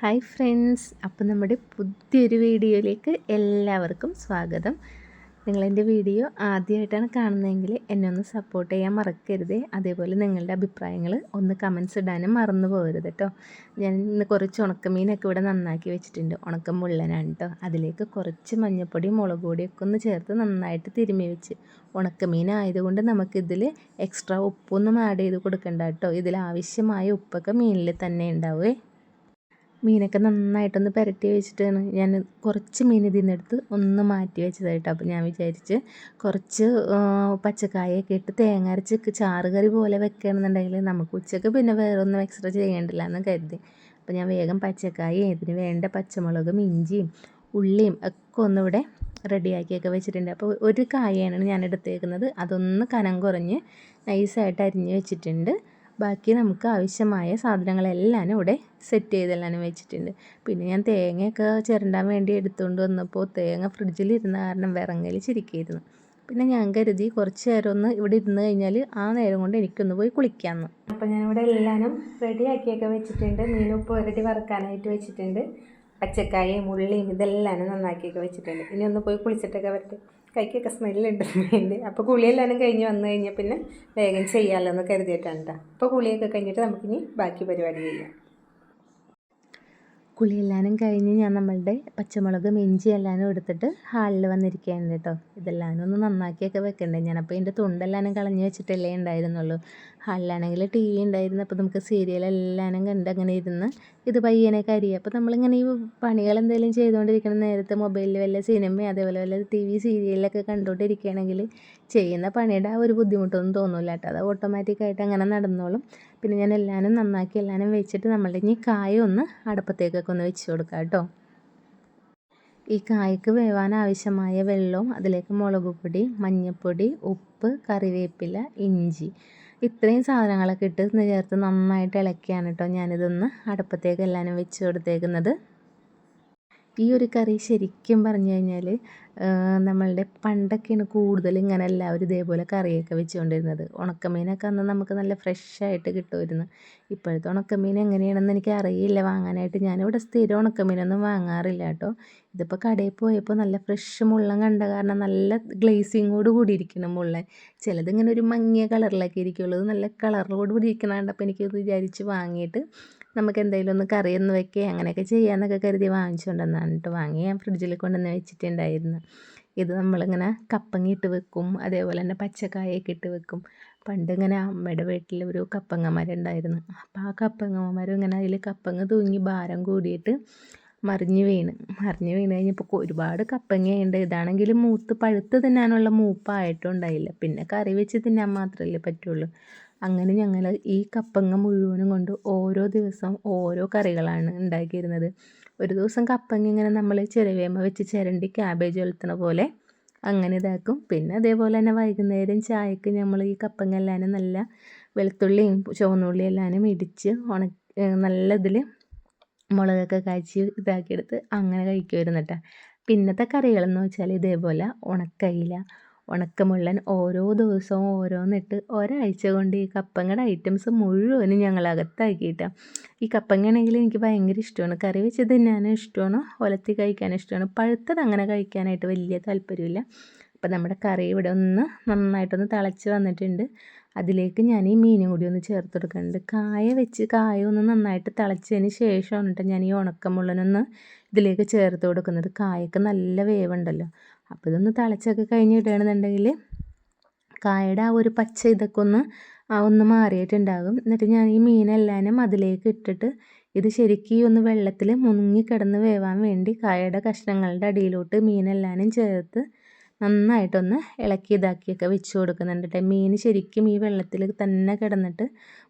Hi friends. അപ്പോൾ നമ്മുടെ പുതിയൊരു വീഡിയോയിലേക്ക് എല്ലാവർക്കും സ്വാഗതം. നിങ്ങളെന്റെ വീഡിയോ ആദ്യമായിട്ടാണ് കാണുന്നതെങ്കിൽ എന്നെ ഒന്ന് സപ്പോർട്ട് ചെയ്യാൻ മറക്കരുത്. അതേപോലെ നിങ്ങളുടെ അഭിപ്രായങ്ങൾ ഒന്ന് കമൻസ് ഇടാനും മറന്നു പോകരുത് കേട്ടോ ഞാൻ ഇന്ന് കുറച്ച് ഉണക്കമീനൊക്കെ ഇവിടെ നന്നാക്കി വെച്ചിട്ടുണ്ട്. ഉണക്കം മുള്ളനാണ് കേട്ടോ അതിലേക്ക് കുറച്ച് മഞ്ഞൾപ്പൊടി മുളക് പൊടിയൊക്കെ ഒന്ന് ചേർത്ത് നന്നായിട്ട് തിരുമ്മി വെച്ച്. ഉണക്കമീൻ ആയതുകൊണ്ട് നമുക്കിതിൽ എക്സ്ട്രാ ഉപ്പൊന്നും ആഡ് ചെയ്ത് കൊടുക്കണ്ട കേട്ടോ ഇതിൽ ആവശ്യമായ ഉപ്പൊക്കെ മീനിൽ തന്നെ ഉണ്ടാവുമേ മീനൊക്കെ നന്നായിട്ടൊന്ന് പുരട്ടി വെച്ചിട്ടാണ് ഞാൻ കുറച്ച് മീൻ ഇതിൽ ഒന്ന് മാറ്റി വെച്ചതായിട്ട്. അപ്പോൾ ഞാൻ വിചാരിച്ച് കുറച്ച് പച്ചക്കായൊക്കെ ഇട്ട് തേങ്ങ അരച്ച് ചാറ് കറി പോലെ വെക്കുകയാണെന്നുണ്ടെങ്കിൽ നമുക്ക് ഉച്ചയ്ക്ക് പിന്നെ വേറെ ഒന്നും എക്സ്ട്രാ ചെയ്യേണ്ടില്ല എന്ന് കരുതി. അപ്പോൾ ഞാൻ വേഗം പച്ചക്കായ ഇതിന് വേണ്ട പച്ചമുളകും ഇഞ്ചിയും ഉള്ളിയും ഒക്കെ ഒന്നിവിടെ റെഡിയാക്കിയൊക്കെ വെച്ചിട്ടുണ്ട്. അപ്പോൾ ഒരു കായാണ് ഞാൻ എടുത്തേക്കുന്നത്. അതൊന്ന് കനം കുറഞ്ഞ് നൈസായിട്ട് അരിഞ്ഞ് വെച്ചിട്ടുണ്ട്. ബാക്കി നമുക്ക് ആവശ്യമായ സാധനങ്ങളെല്ലാം ഇവിടെ സെറ്റ് ചെയ്തെല്ലാം വെച്ചിട്ടുണ്ട്. പിന്നെ ഞാൻ തേങ്ങയൊക്കെ ചിരണ്ടാൻ വേണ്ടി എടുത്തുകൊണ്ട് വന്നപ്പോൾ തേങ്ങ ഫ്രിഡ്ജിൽ ഇരുന്ന കാരണം വിറങ്ങൽ ചിരിക്കായിരുന്നു. പിന്നെ ഞാൻ കരുതി കുറച്ച് നേരം ഒന്ന് ഇവിടെ ഇരുന്ന് കഴിഞ്ഞാൽ ആ നേരം കൊണ്ട് എനിക്കൊന്ന് പോയി കുളിക്കാമെന്ന് അപ്പോൾ ഞാനിവിടെ എല്ലാനും റെഡിയാക്കിയൊക്കെ വെച്ചിട്ടുണ്ട്. മീനുപ്പ് ഒരടി വറക്കാനായിട്ട് വെച്ചിട്ടുണ്ട്. പച്ചക്കായയും ഉള്ളിയും ഇതെല്ലാം നന്നാക്കിയൊക്കെ വെച്ചിട്ടുണ്ട്. ഇനി ഒന്ന് പോയി കുളിച്ചിട്ടൊക്കെ വരട്ടെ. കൈക്കൊക്കെ സ്മെല്ലുണ്ട് മീന്റെ അപ്പോൾ കുളിയെല്ലാം കഴിഞ്ഞ് വന്നു കഴിഞ്ഞാൽ പിന്നെ വേഗം ചെയ്യാമല്ലോ എന്ന് കരുതിയിട്ടാണ് കേട്ടോ അപ്പോൾ കുളിയൊക്കെ കഴിഞ്ഞിട്ട് നമുക്കിനി ബാക്കി പരിപാടി ചെയ്യാം. കുളിയെല്ലാനും കഴിഞ്ഞ് ഞാൻ നമ്മളുടെ പച്ചമുളക് ഇഞ്ചി എല്ലാനും എടുത്തിട്ട് ഹാളിൽ വന്നിരിക്കുകയാണ് കേട്ടോ ഇതെല്ലാനും ഒന്ന് നന്നാക്കിയൊക്കെ വെക്കണ്ടേ? ഞാനപ്പോൾ ഇതിന്റെ തുണ്ടെല്ലാനും കളഞ്ഞ് വെച്ചിട്ടല്ലേ ഉണ്ടായിരുന്നുള്ളൂ. ഹാളിലാണെങ്കിൽ ടി വി ഉണ്ടായിരുന്നു. അപ്പോൾ നമുക്ക് സീരിയൽ എല്ലാനും കണ്ട് അങ്ങനെ ഇരുന്ന് ഇത് പയ്യനെ കരി അപ്പോൾ നമ്മളിങ്ങനെ ഈ പണികൾ എന്തെങ്കിലും ചെയ്തുകൊണ്ടിരിക്കുന്ന നേരത്തെ മൊബൈലിൽ വല്ല സിനിമ അതേപോലെ വല്ല ടി വി സീരിയലൊക്കെ കണ്ടുകൊണ്ടിരിക്കുകയാണെങ്കിൽ ചെയ്യുന്ന പണിയുടെ ആ ഒരു ബുദ്ധിമുട്ടൊന്നും തോന്നില്ല കേട്ടോ. അത് ഓട്ടോമാറ്റിക്കായിട്ട് അങ്ങനെ നടന്നോളും. പിന്നെ ഞാൻ എല്ലാവരും നന്നാക്കി എല്ലാവരും വെച്ചിട്ട് നമ്മളുടെ ഇനി കായ ഒന്ന് അടുപ്പത്തേക്കൊക്കെ ഒന്ന് വെച്ച് കൊടുക്കാം കേട്ടോ. ഈ കായ്ക്ക് വേവാൻ ആവശ്യമായ വെള്ളവും അതിലേക്ക് മുളക് പൊടി മഞ്ഞൾപ്പൊടി ഉപ്പ് കറിവേപ്പില ഇഞ്ചി. ഇത്രയും സാധനങ്ങളൊക്കെ ഇട്ട് ചേർത്ത് നന്നായിട്ട് ഇളക്കിയാണ് കേട്ടോ ഞാനിതൊന്ന് അടുപ്പത്തേക്ക് എല്ലാവരും വെച്ച് കൊടുത്തേക്കുന്നത്. ഈ ഒരു കറി ശരിക്കും പറഞ്ഞു കഴിഞ്ഞാൽ നമ്മളുടെ പണ്ടൊക്കെയാണ് കൂടുതൽ ഇങ്ങനെ എല്ലാവരും ഇതേപോലെ കറിയൊക്കെ വെച്ചുകൊണ്ടിരുന്നത്. ഉണക്കമീനൊക്കെ അന്ന് നമുക്ക് നല്ല ഫ്രഷായിട്ട് കിട്ടുമായിരുന്നു. ഇപ്പോഴത്തെ ഉണക്കമീൻ എങ്ങനെയാണെന്ന് എനിക്ക് അറിയില്ല വാങ്ങാനായിട്ട് ഞാനിവിടെ സ്ഥിരം ഉണക്കമീനൊന്നും വാങ്ങാറില്ല കേട്ടോ. ഇതിപ്പോൾ കടയിൽ പോയപ്പോൾ നല്ല ഫ്രഷ് മുള്ളൻ കണ്ട കാരണം നല്ല ഗ്ലേസിങ്ങോട് കൂടി ഇരിക്കണം മുള്ളൻ. ചിലത് ഇങ്ങനെ ഒരു മങ്ങിയ കളറിലൊക്കെ ഇരിക്കുള്ളൂ. നല്ല കളറിലോട് കൂടി ഇരിക്കണ കണ്ടപ്പോൾ എനിക്കത് വിചാരിച്ച് വാങ്ങിയിട്ട് നമുക്ക് എന്തെങ്കിലും ഒന്ന് കറിയൊന്ന് വെക്കുക അങ്ങനെയൊക്കെ ചെയ്യാമെന്നൊക്കെ കരുതി വാങ്ങിച്ചുകൊണ്ടെന്നാണ് കേട്ടോ വാങ്ങി ഞാൻ ഫ്രിഡ്ജിൽ കൊണ്ടുവന്ന് വെച്ചിട്ടുണ്ടായിരുന്നു. ഇത് നമ്മളിങ്ങനെ കപ്പങ്ങ ഇട്ട് വെക്കും അതേപോലെ തന്നെ പച്ചക്കായൊക്കെ ഇട്ട് വെക്കും. പണ്ട് ഇങ്ങനെ അമ്മയുടെ വീട്ടിൽ ഒരു കപ്പങ്ങമാരുണ്ടായിരുന്നു. അപ്പോൾ ആ കപ്പങ്ങ മരം ഇങ്ങനെ അതിൽ കപ്പങ്ങ തൂങ്ങി ഭാരം കൂടിയിട്ട് മറിഞ്ഞ് വീണ്. മറിഞ്ഞ് വീണ് കഴിഞ്ഞപ്പോൾ ഒരുപാട് കപ്പങ്ങയുണ്ട്. ഇതാണെങ്കിൽ മൂത്ത് പഴുത്ത് തിന്നാനുള്ള മൂപ്പായിട്ടും ഉണ്ടായില്ല പിന്നെ കറി വെച്ച് തിന്നാൻ മാത്രമല്ലേ പറ്റുള്ളൂ. അങ്ങനെ ഞങ്ങൾ ഈ കപ്പങ്ങ മുഴുവനും കൊണ്ട് ഓരോ ദിവസം ഓരോ കറികളാണ് ഉണ്ടാക്കിയിരുന്നത്. ഒരു ദിവസം കപ്പങ്ങ ഇങ്ങനെ നമ്മൾ ചിരവേമ വെച്ച് ചിരണ്ടി ക്യാബേജ് വെളുത്തണ പോലെ അങ്ങനെ ഇതാക്കും. പിന്നെ അതേപോലെ തന്നെ വൈകുന്നേരം ചായക്ക് നമ്മൾ ഈ കപ്പങ്ങ എല്ലാം നല്ല വെളുത്തുള്ളിയും ചുവന്നുള്ളിയും എല്ലാം ഇടിച്ച് ഉണ നല്ല ഇതിൽ മുളകൊക്കെ കാച്ചി ഇതാക്കിയെടുത്ത് അങ്ങനെ കഴിക്കുമായിരുന്നു കേട്ടോ പിന്നത്തെ കറികളെന്ന് വെച്ചാൽ ഇതേപോലെ ഉണക്കയില ഉണക്കമുള്ളൻ ഓരോ ദിവസവും ഓരോന്നിട്ട് ഒരാഴ്ച കൊണ്ട് ഈ കപ്പങ്ങയുടെ ഐറ്റംസ് മുഴുവനും ഞങ്ങൾ അകത്താക്കിയിട്ടാണ് ഈ കപ്പങ്ങയാണെങ്കിൽ എനിക്ക് ഭയങ്കര ഇഷ്ടമാണ് കറി വെച്ച് തിന്നാനും ഇഷ്ടമാണ് ഒലത്തി കഴിക്കാനും ഇഷ്ടമാണ് പഴുത്തത് അങ്ങനെ കഴിക്കാനായിട്ട് വലിയ താല്പര്യമില്ല. അപ്പം നമ്മുടെ കറി ഇവിടെ ഒന്ന് നന്നായിട്ടൊന്ന് തിളച്ച് വന്നിട്ടുണ്ട്. അതിലേക്ക് ഞാൻ ഈ മീനും കൂടി ഒന്ന് ചേർത്ത് കൊടുക്കുന്നുണ്ട്. കായ വെച്ച് കായ ഒന്ന് നന്നായിട്ട് തിളച്ചതിന് ശേഷമാണ് കേട്ടോ ഞാൻ ഈ ഉണക്കമുള്ളനൊന്ന് ഇതിലേക്ക് ചേർത്ത് കൊടുക്കുന്നത്. കായക്ക് നല്ല വേവുണ്ടല്ലോ. അപ്പോൾ ഇതൊന്ന് തിളച്ചൊക്കെ കഴിഞ്ഞ് ഇടുകയാണെന്നുണ്ടെങ്കിൽ കായയുടെ ആ ഒരു പച്ച ഇതൊക്കെ ഒന്ന് ഒന്ന് മാറിയിട്ടുണ്ടാകും. എന്നിട്ട് ഞാൻ ഈ മീനെല്ലാനും അതിലേക്ക് ഇട്ടിട്ട് ഇത് ശരിക്കും ഒന്ന് വെള്ളത്തിൽ മുങ്ങി കിടന്ന് വേവാൻ വേണ്ടി കായയുടെ കഷ്ണങ്ങളുടെ അടിയിലോട്ട് മീനെല്ലാനും ചേർത്ത് നന്നായിട്ടൊന്ന് ഇളക്കി ഇതാക്കിയൊക്കെ വെച്ച് കൊടുക്കുന്നുണ്ട് കേട്ടോ മീൻ ശരിക്കും ഈ വെള്ളത്തിൽ തന്നെ കിടന്നിട്ട്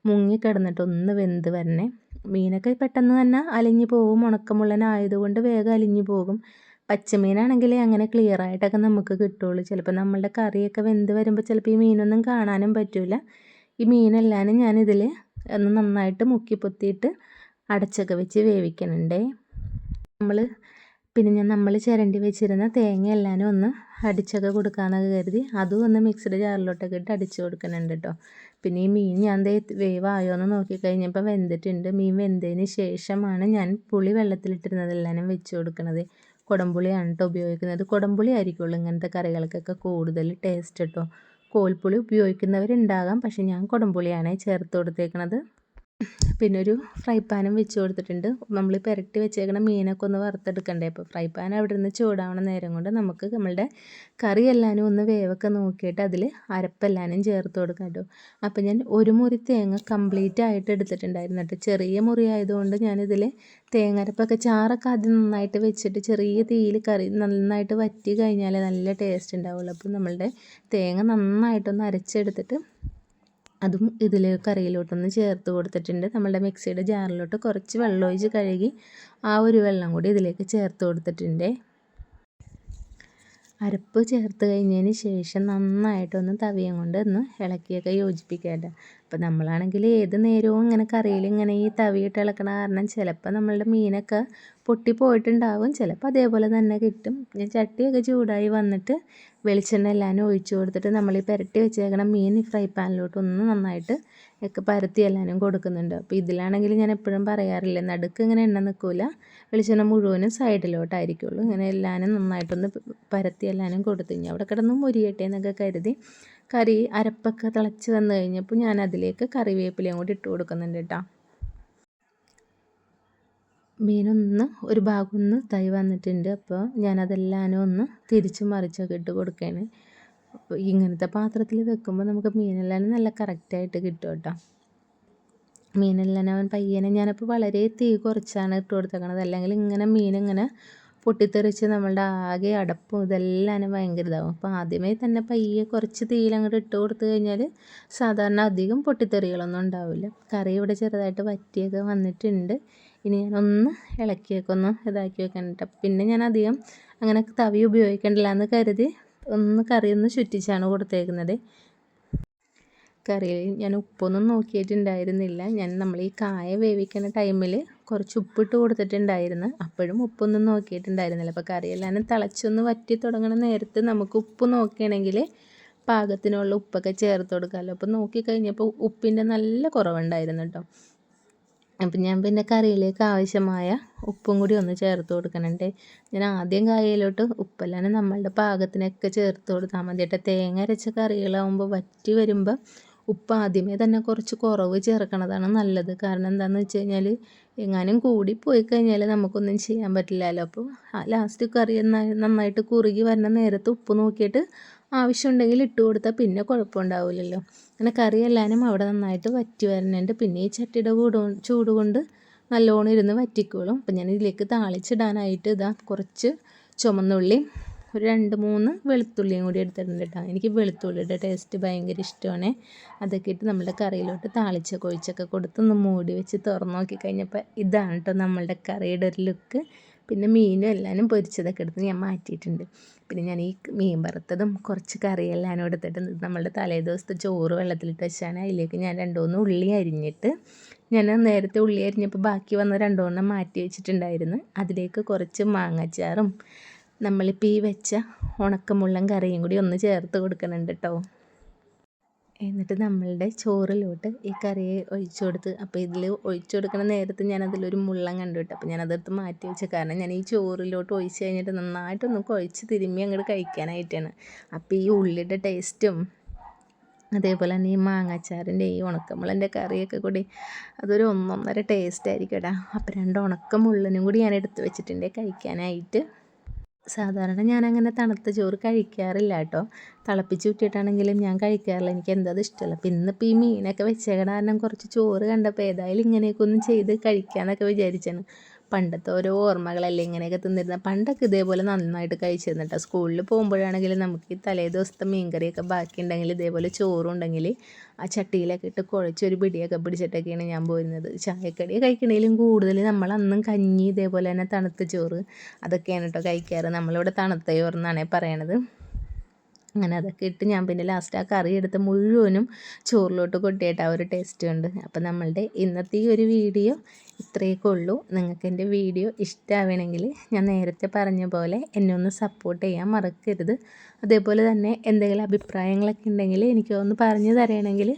മുങ്ങി കിടന്നിട്ട് ഒന്ന് വെന്ത് വരണേ. മീനൊക്കെ പെട്ടെന്ന് തന്നെ അലിഞ്ഞു പോകും. ഉണക്കമുള്ളനായതുകൊണ്ട് വേഗം അലിഞ്ഞു പോകും. പച്ചമീനാണെങ്കിൽ അങ്ങനെ ക്ലിയർ ആയിട്ടൊക്കെ നമുക്ക് കിട്ടുള്ളൂ. ചിലപ്പോൾ നമ്മളുടെ കറിയൊക്കെ വെന്ത് വരുമ്പോൾ ചിലപ്പോൾ ഈ മീനൊന്നും കാണാനും പറ്റില്ല ഈ മീനെല്ലാനും ഞാനിതിൽ ഒന്ന് നന്നായിട്ട് മുക്കി പൊത്തിയിട്ട് അടച്ചൊക്കെ വെച്ച് വേവിക്കണുണ്ടേ. നമ്മൾ പിന്നെ ഞാൻ നമ്മൾ ചിരണ്ടി വെച്ചിരുന്ന തേങ്ങ എല്ലാനും ഒന്ന് അടിച്ചൊക്കെ കൊടുക്കാമെന്നൊക്കെ കരുതി അതും ഒന്ന് മിക്സഡ് ജാറിലോട്ടൊക്കെ ഇട്ട് അടിച്ച് കൊടുക്കുന്നുണ്ട് കേട്ടോ പിന്നെ ഈ മീൻ ഞാൻ ദേ വേവായോ എന്ന് നോക്കിക്കഴിഞ്ഞപ്പോൾ വെന്തിട്ടുണ്ട്. മീൻ വെന്തതിന് ശേഷമാണ് ഞാൻ പുളി വെള്ളത്തിലിട്ടിരുന്നതെല്ലാം വെച്ച് കൊടുക്കുന്നത് കുടംപുളിയാണ് കേട്ടോ ഉപയോഗിക്കുന്നത്. കുടംപുളി ആയിരിക്കുള്ളൂ ഇങ്ങനത്തെ കറികൾക്കൊക്കെ കൂടുതൽ ടേസ്റ്റ് കേട്ടോ കോൽപ്പുളി ഉപയോഗിക്കുന്നവരുണ്ടാകാം പക്ഷെ ഞാൻ കുടംപുളിയാണ് ചേർത്ത് കൊടുത്തേക്കണത്. പിന്നെ ഒരു ഫ്രൈ പാനും വെച്ച് കൊടുത്തിട്ടുണ്ട്. നമ്മൾ പുരട്ടി വെച്ചേക്കണ മീനൊക്കെ ഒന്ന് വറുത്തെടുക്കണ്ടേ? അപ്പോൾ ഫ്രൈ പാൻ അവിടെ നിന്ന് ചൂടാവണ നേരം കൊണ്ട് നമുക്ക് നമ്മളുടെ കറി എല്ലാനും ഒന്ന് വേവൊക്കെ നോക്കിയിട്ട് അതിൽ അരപ്പെല്ലാനും ചേർത്ത് കൊടുക്കാം കേട്ടോ. അപ്പോൾ ഞാൻ ഒരു മുറി തേങ്ങ കംപ്ലീറ്റ് ആയിട്ട് എടുത്തിട്ടുണ്ടായിരുന്നു കേട്ടോ. ചെറിയ മുറി ആയതുകൊണ്ട് ഞാനിതിൽ തേങ്ങരപ്പൊക്കെ ചാറൊക്കെ ആദ്യം നന്നായിട്ട് വെച്ചിട്ട് ചെറിയ തീയിൽ കറി നന്നായിട്ട് വറ്റി കഴിഞ്ഞാൽ നല്ല ടേസ്റ്റ് ഉണ്ടാവുള്ളൂ. അപ്പോൾ നമ്മളുടെ തേങ്ങ നന്നായിട്ടൊന്ന് അരച്ചെടുത്തിട്ട് അതും ഇതിൽ കറിയിലോട്ടൊന്ന് ചേർത്ത് കൊടുത്തിട്ടുണ്ട്. നമ്മളുടെ മിക്സിയുടെ ജാറിലോട്ട് കുറച്ച് വെള്ളം ഒഴിച്ച് കഴുകി ആ ഒരു വെള്ളം കൂടി ഇതിലേക്ക് ചേർത്ത് കൊടുത്തിട്ടുണ്ട്. അരപ്പ് ചേർത്ത് കഴിഞ്ഞതിന് ശേഷം നന്നായിട്ടൊന്ന് തവിയം കൊണ്ട് ഒന്ന് ഇളക്കിയൊക്കെ യോജിപ്പിക്കേണ്ട അപ്പോൾ നമ്മളാണെങ്കിൽ ഏത് നേരവും ഇങ്ങനെ കറിയിൽ ഇങ്ങനെ ഈ തവിയിട്ട് ഇളക്കണ കാരണം ചിലപ്പോൾ നമ്മളുടെ മീനൊക്കെ പൊട്ടിപ്പോയിട്ടുണ്ടാവും ചിലപ്പോൾ അതേപോലെ തന്നെ കിട്ടും. ചട്ടിയൊക്കെ ചൂടായി വന്നിട്ട് വെളിച്ചെണ്ണ എല്ലാം ഒഴിച്ചു കൊടുത്തിട്ട് നമ്മൾ ഈ പുരട്ടി വെച്ചേക്കണ മീൻ ഫ്രൈ പാനിലോട്ട് ഒന്ന് നന്നായിട്ട് ഒക്കെ പരത്തി എല്ലാവരും കൊടുക്കുന്നുണ്ട്. അപ്പോൾ ഇതിലാണെങ്കിൽ ഞാൻ എപ്പോഴും പറയാറില്ല നടുക്ക് ഇങ്ങനെ എണ്ണ നിൽക്കില്ല വെളിച്ചെണ്ണ മുഴുവനും സൈഡിലോട്ടായിരിക്കുള്ളൂ. ഇങ്ങനെ എല്ലാവരും നന്നായിട്ടൊന്ന് പരത്തി എല്ലാവരും കൊടുത്തു കഴിഞ്ഞാൽ അവിടെ കിടന്ന് മുരിയട്ടെ എന്നൊക്കെ കരുതി കറി അരപ്പൊക്കെ തിളച്ച് വന്നു കഴിഞ്ഞപ്പോൾ ഞാൻ അതിലേക്ക് കറിവേപ്പിലയും കൂടി ഇട്ട് കൊടുക്കുന്നുണ്ട് കേട്ടോ. മീനൊന്ന് ഒരു ഭാഗം ഒന്ന് തൈ വന്നിട്ടുണ്ട്. അപ്പോൾ ഞാനതെല്ലാനും ഒന്ന് തിരിച്ച് മറിച്ചൊക്കെ ഇട്ട് കൊടുക്കുകയാണ്. ഇങ്ങനത്തെ പാത്രത്തിൽ വെക്കുമ്പോൾ നമുക്ക് മീനെല്ലാം നല്ല കറക്റ്റായിട്ട് കിട്ടും കേട്ടോ. മീനെല്ലാം അവൻ പയ്യനെ ഞാനപ്പോൾ വളരെ തീ കുറച്ചാണ് ഇട്ട് കൊടുത്തേക്കണത്. അല്ലെങ്കിൽ ഇങ്ങനെ മീനിങ്ങനെ പൊട്ടിത്തെറിച്ച് നമ്മളുടെ ആകെ അടപ്പും ഇതെല്ലാം ഭയങ്കര ഇതാവും. അപ്പോൾ ആദ്യമേ തന്നെ പയ്യെ കുറച്ച് തീയിൽ അങ്ങോട്ട് ഇട്ട് കൊടുത്തു കഴിഞ്ഞാൽ സാധാരണ അധികം പൊട്ടിത്തെറികളൊന്നും ഉണ്ടാവില്ല. കറി ഇവിടെ ചെറുതായിട്ട് വറ്റിയൊക്കെ വന്നിട്ടുണ്ട്. ഇനി ഞാനൊന്ന് ഇളക്കിയൊക്കെ ഒന്ന് ഇതാക്കി വെക്കാനിട്ട് പിന്നെ ഞാൻ അധികം അങ്ങനെ തവി ഉപയോഗിക്കണ്ടില്ല എന്ന് കരുതി ഒന്ന് കറി ഒന്ന് ചുറ്റിച്ചാണ് കൊടുത്തേക്കുന്നത്. കറിയിൽ ഞാൻ ഉപ്പൊന്നും നോക്കിയിട്ടുണ്ടായിരുന്നില്ല. ഞാൻ നമ്മൾ ഈ കായ വേവിക്കുന്ന ടൈമിൽ കുറച്ച് ഉപ്പിട്ട് കൊടുത്തിട്ടുണ്ടായിരുന്നു. അപ്പോഴും ഉപ്പൊന്നും നോക്കിയിട്ടുണ്ടായിരുന്നില്ല. അപ്പോൾ കറിയെല്ലാം തിളച്ചൊന്ന് വറ്റി തുടങ്ങണ നേരത്ത് നമുക്ക് ഉപ്പ് നോക്കുകയാണെങ്കിൽ പാകത്തിനുള്ള ഉപ്പൊക്കെ ചേർത്ത് കൊടുക്കാമല്ലോ. അപ്പോൾ നോക്കിക്കഴിഞ്ഞപ്പോൾ ഉപ്പിന്റെ നല്ല കുറവുണ്ടായിരുന്നു കേട്ടോ. അപ്പം ഞാൻ പിന്നെ കറിയിലേക്ക് ആവശ്യമായ ഉപ്പും കൂടി ഒന്ന് ചേർത്ത് കൊടുക്കുന്നുണ്ട് ഞാൻ ആദ്യം കായയിലോട്ട് ഉപ്പെല്ലാം നമ്മളുടെ പാകത്തിനൊക്കെ ചേർത്ത് കൊടുത്താൽ മതി കേട്ടോ. തേങ്ങ അരച്ച കറികളാകുമ്പോൾ വറ്റി വരുമ്പോൾ ഉപ്പ് ആദ്യമേ തന്നെ കുറച്ച് കുറവ് ചേർക്കണതാണ് നല്ലത്. കാരണം എന്താണെന്ന് വെച്ച് കഴിഞ്ഞാൽ എങ്ങാനും കൂടി പോയി കഴിഞ്ഞാൽ നമുക്കൊന്നും ചെയ്യാൻ പറ്റില്ലല്ലോ. അപ്പോൾ ലാസ്റ്റ് കറി നന്നായിട്ട് കുറുകി വരുന്ന നേരത്ത് ഉപ്പ് നോക്കിയിട്ട് ആവശ്യമുണ്ടെങ്കിൽ ഇട്ട് കൊടുത്താൽ പിന്നെ കുഴപ്പമുണ്ടാവില്ലല്ലോ. അങ്ങനെ കറി എല്ലാവരും അവിടെ നന്നായിട്ട് വറ്റി വരുന്നുണ്ട് പിന്നെ ഈ ചട്ടിയുടെ കൂട് ചൂട് കൊണ്ട് നല്ലോണം ഇരുന്ന് വറ്റിക്കോളും. അപ്പം ഞാൻ ഇതിലേക്ക് താളിച്ചിടാനായിട്ട് ഇതാ കുറച്ച് ചുമന്നുള്ളി ഒരു രണ്ട് മൂന്ന് വെളുത്തുള്ളിയും കൂടി എടുത്തിട്ടുണ്ട് കേട്ടോ. എനിക്ക് വെളുത്തുള്ളിയുടെ ടേസ്റ്റ് ഭയങ്കര ഇഷ്ടമാണ്. അതൊക്കെ ഇട്ട് നമ്മുടെ കറിയിലോട്ട് താളിച്ച കൊഴിച്ചൊക്കെ കൊടുത്ത് ഒന്ന് മൂടി വെച്ച് തുറന്നു നോക്കി കഴിഞ്ഞപ്പോൾ ഇതാണ് കേട്ടോ നമ്മളുടെ കറിയുടെ ഒരു ലുക്ക് പിന്നെ മീനും എല്ലാനും പൊരിച്ചതൊക്കെ എടുത്ത് ഞാൻ മാറ്റിയിട്ടുണ്ട്. പിന്നെ ഞാൻ ഈ മീൻ വറുത്തതും കുറച്ച് കറിയെല്ലാം എടുത്തിട്ട് നമ്മളുടെ തലേ ദിവസത്തെ ചോറ് വെള്ളത്തിലിട്ട് വെച്ചാണ് അതിലേക്ക് ഞാൻ രണ്ട് മൂന്ന് ഉള്ളി അരിഞ്ഞിട്ട് ഞാൻ നേരത്തെ ഉള്ളി അരിഞ്ഞപ്പോൾ ബാക്കി വന്ന രണ്ടുമൂന്നെണ്ണം മാറ്റി വെച്ചിട്ടുണ്ടായിരുന്നു. അതിലേക്ക് കുറച്ച് മാങ്ങാച്ചാറും നമ്മളിപ്പോൾ ഈ വെച്ച ഉണക്കമുള്ളൻ കറിയും കൂടി ഒന്ന് ചേർത്ത് കൊടുക്കുന്നുണ്ട് കേട്ടോ എന്നിട്ട് നമ്മളുടെ ചോറിലോട്ട് ഈ കറിയെ ഒഴിച്ചു കൊടുത്ത് അപ്പോൾ ഇതിൽ ഒഴിച്ചു കൊടുക്കുന്ന നേരത്ത് ഞാൻ അതിലൊരു മുള്ളൻ കണ്ടു കേട്ടോ. അപ്പോൾ ഞാനതെടുത്ത് മാറ്റി വെച്ച. കാരണം ഞാൻ ഈ ചോറിലോട്ട് ഒഴിച്ച് കഴിഞ്ഞിട്ട് നന്നായിട്ടൊന്ന് കുഴച്ച് തിരുമ്മി അങ്ങോട്ട് കഴിക്കാനായിട്ടാണ്. അപ്പോൾ ഈ ഉള്ളിയുടെ ടേസ്റ്റും അതേപോലെ തന്നെ ഈ മാങ്ങാച്ചാറിന്റെ ഈ ഉണക്കമുള്ളന്റെ കറിയൊക്കെ കൂടി അതൊരു ഒന്നൊന്നര ടേസ്റ്റ് ആയിരിക്കും കേട്ടോ അപ്പോൾ രണ്ട് ഉണക്കമുള്ളനും കൂടി ഞാൻ എടുത്ത് വെച്ചിട്ടുണ്ട് കഴിക്കാനായിട്ട്. സാധാരണ ഞാനങ്ങനെ തണുത്ത ചോറ് കഴിക്കാറില്ല കേട്ടോ. തിളപ്പിച്ച് ഞാൻ കഴിക്കാറില്ല. എനിക്ക് എന്താ ഇഷ്ടമല്ല അപ്പം ഇന്നിപ്പോൾ ഈ മീനൊക്കെ വെച്ചേക്കണ കാരണം കുറച്ച് ചോറ് കണ്ടപ്പോൾ ഏതായാലും ഇങ്ങനെയൊക്കെ ഒന്ന് ചെയ്ത് കഴിക്കാമെന്നൊക്കെ വിചാരിച്ചാണ്. പണ്ടത്തെ ഓരോ ഓർമ്മകളല്ലേ ഇങ്ങനെയൊക്കെ തിന്നിരുന്നത്? പണ്ടൊക്കെ ഇതേപോലെ നന്നായിട്ട് കഴിച്ചിരുന്നു കേട്ടോ സ്കൂളിൽ പോകുമ്പോഴാണെങ്കിൽ നമുക്ക് ഈ തലേ ദിവസത്തെ മീൻകറിയൊക്കെ ബാക്കിയുണ്ടെങ്കിൽ ഇതേപോലെ ചോറും ഉണ്ടെങ്കിൽ ആ ചട്ടിയിലൊക്കെ ഇട്ട് കുഴച്ചൊരു പിടിയൊക്കെ പിടിച്ചിട്ടൊക്കെയാണ് ഞാൻ പോയിരുന്നത് ചായക്കടി കഴിക്കണേലും കൂടുതൽ നമ്മൾ അന്നും കഞ്ഞി ഇതേപോലെ തന്നെ തണുത്ത ചോറ് അതൊക്കെയാണ് കേട്ടോ കഴിക്കാറ്. നമ്മളിവിടെ തണുത്ത ചോറെന്നാണ് പറയണത്. അങ്ങനെ അതൊക്കെ ഇട്ട് ഞാൻ പിന്നെ ലാസ്റ്റ് ആ കറി എടുത്ത് മുഴുവനും ചോറിലോട്ട് കൊട്ടിയിട്ട് ആ ഒരു ടേസ്റ്റ് ഉണ്ട് അപ്പോൾ നമ്മളുടെ ഇന്നത്തെ ഈ ഒരു വീഡിയോ ഇത്രയൊക്കെ ഉള്ളൂ. നിങ്ങൾക്ക് എന്റെ വീഡിയോ ഇഷ്ടമാവണമെങ്കിൽ ഞാൻ നേരത്തെ പറഞ്ഞ പോലെ എന്നെ ഒന്ന് സപ്പോർട്ട് ചെയ്യാൻ മറക്കരുത്. അതേപോലെ തന്നെ എന്തെങ്കിലും അഭിപ്രായങ്ങളൊക്കെ ഉണ്ടെങ്കിൽ എനിക്ക് ഒന്ന് പറഞ്ഞു തരണമെങ്കിൽ